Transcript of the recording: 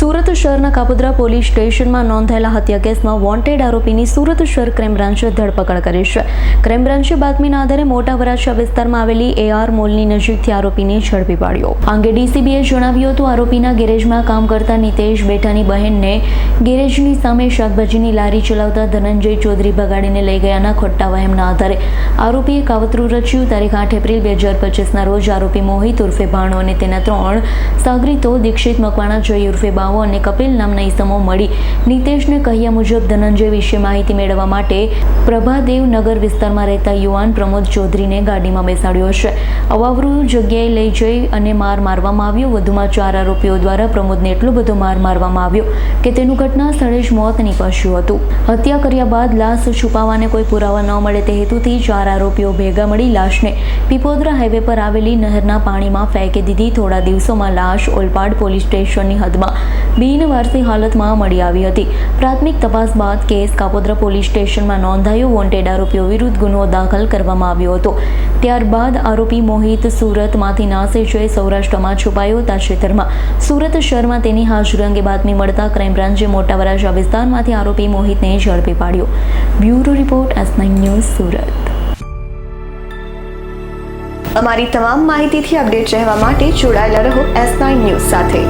સુરત શહેરના કાપોદ્રા પોલીસ સ્ટેશનમાં નોંધાયેલા હત્યા કેસમાં વોન્ટેડ આરોપીની સુરત શહેર ક્રાઇમ બ્રાન્ચે ધરપકડ કરી છે. ક્રાઇમ બ્રાન્ચે બાતમીના આધારે મોટા વરાછા વિસ્તારમાં આવેલી એઆર મોલની નજીકથી આરોપીને ઝડપી પાડ્યો. અંગે ડીસીબીએ જણાવ્યું હતું, આરોપીના ગેરેજમાં કામ કરતા નિતેશ બેઠાની બહેનને ગેરેજની સામે શાકભાજીની લારી ચલાવતા ધનંજય ચૌધરી ભગાડીને લઈ ગયાના ખોટા વહેમના આધારે. આરોપીએ કાવતરું રચ્યું, તારીખ આઠ એપ્રિલ બે હજાર પચીસના રોજ આરોપી મોહિત ઉર્ફે ભાણો અને તેના ત્રણ સાગરીતો દીક્ષિત મકવાણા જય ઉર્ફે બાવો અને કપિલ નામના ઈસમો મળી. નીતેશને કહ્યા મુજબ ધનંજય વિશે માહિતી મેળવવા માટે પ્રભાદેવ નગર વિસ્તારમાં રહેતા યુવાન પ્રમોદ ચૌધરીને ગાડીમાં બેસાડ્યો છે અવાવરૂ જગ્યાએ લઈ જઈ અને માર મારવામાં આવ્યો. વધુમાં ચાર આરોપીઓ દ્વારા પ્રમોદને એટલો બધો માર મારવામાં આવ્યો કે તેનું ઘટના સ્થળે જ મોત નીપજ્યું હતું. હત્યા કર્યા બાદ લાશ છુપાવવાને કોઈ પુરાવા ન મળે તે હેતુથી ચાર આરોપીઓ ભેગા મળી લાશને પીપોદરા હાઈવે પર આવેલી નહેરના પાણીમાં ફેંકી દીધી. થોડા દિવસોમાં લાશ ઓલપાડ પોલીસ સ્ટેશનની હદમાં બિનવારસી હાલતમાં મળી આવી હતી. પ્રાથમિક તપાસ બાદ કેસ કાપોદ્રા પોલીસ સ્ટેશનમાં નોંધાયો. વોન્ટેડ આરોપીઓ વિરુદ્ધ ગુનો દાખલ કરવામાં આવ્યો હતો. ત્યારબાદ આરોપી મોહિત સુરતમાંથી નાસે જઈ સૌરાષ્ટ્રમાં છુપાયો તાજેતરમાં. સુરત શહેરમાં તેની હાજરી અંગે બાતમી મળતા ક્રાઇમ બ્રાન્ચે મોટા વરાછા વિસ્તારમાંથી આરોપી મોહિતને ઝડપી પાડ્યો. Bureau report S nine news Surat. અમારી તમામ માહિતીથી અપડેટ રહેવા માટે જોડાયેલા રહો એસ નાઇન ન્યૂઝ સાથે.